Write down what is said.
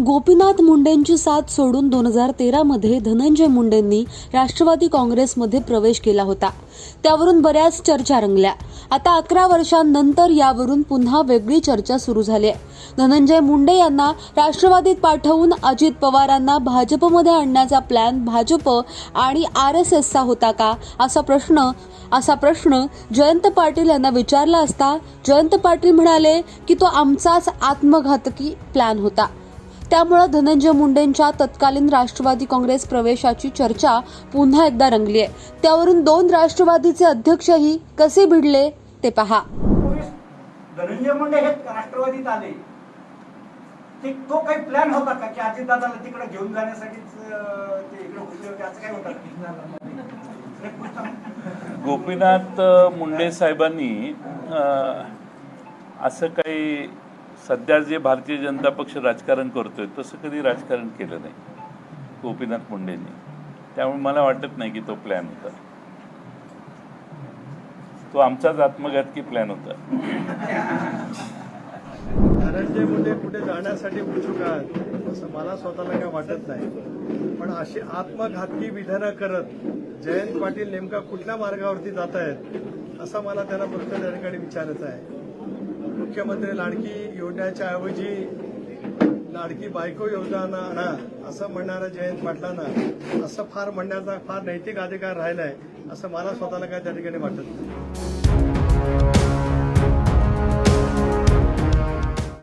गोपीनाथ मुंडेंची साथ सोडून दोन हजार तेरामध्ये धनंजय मुंडेंनी राष्ट्रवादी काँग्रेसमध्ये प्रवेश केला होता. त्यावरून बऱ्याच चर्चा रंगल्या. आता अकरा वर्षांनंतर यावरून पुन्हा वेगळी चर्चा सुरू झाली आहे. धनंजय मुंडे यांना राष्ट्रवादीत पाठवून अजित पवारांना भाजपमध्ये आणण्याचा प्लॅन भाजप आणि आर एस एसचा होता का? असा प्रश्न असा प्रश्न जयंत पाटील यांना विचारला असता जयंत पाटील म्हणाले की तो आमचाच आत्मघातकी प्लॅन होता. त्यामुळे धनंजय मुंडेंच्या तत्कालीन राष्ट्रवादी काँग्रेस प्रवेशाची चर्चा पुन्हा एकदा रंगली आहे. त्यावरून दोन राष्ट्रवादीचे अध्यक्षही कसे भिडले ते पहा. धनंजय मुंडे हे राष्ट्रवादीत आले. ते तो काही प्लॅन होता का की अजितदादाला तिकडे घेऊन जाण्यासाठीच अं, ते इकडे घुसले होते? असं काही होतं का? गोपीनाथ मुंडे साहेबांनी असं काही सध्या जे भारतीय जनता पक्ष राजकारण करतोय तसं कधी राजकारण केलं नाही. गोपीनाथ मुंडेंनी. त्यामुळे मला वाटत नाही की तो प्लॅन होता. तो आमचाच आत्मघातकी प्लॅन होता. धनंजय मुंडे कुठे जाण्यासाठी उत्सुक आहात असं मला स्वतःला काय वाटत नाही. पण अशी आत्मघातकी विधानं करत जयंत पाटील नेमका कुठल्या मार्गावरती जात आहेत असं मला त्याला प्रश्न त्या ठिकाणी विचारायचं आहे. मुख्यमंत्री लाडकी योजनेच्या ऐवजी लाडकी बायको योजना आणा असं म्हणणारा जयंत पाटलांना असं फार म्हणण्याचा फार नैतिक अधिकार राहिलाय असं मला स्वतःला काय त्या ठिकाणी वाटत नाही.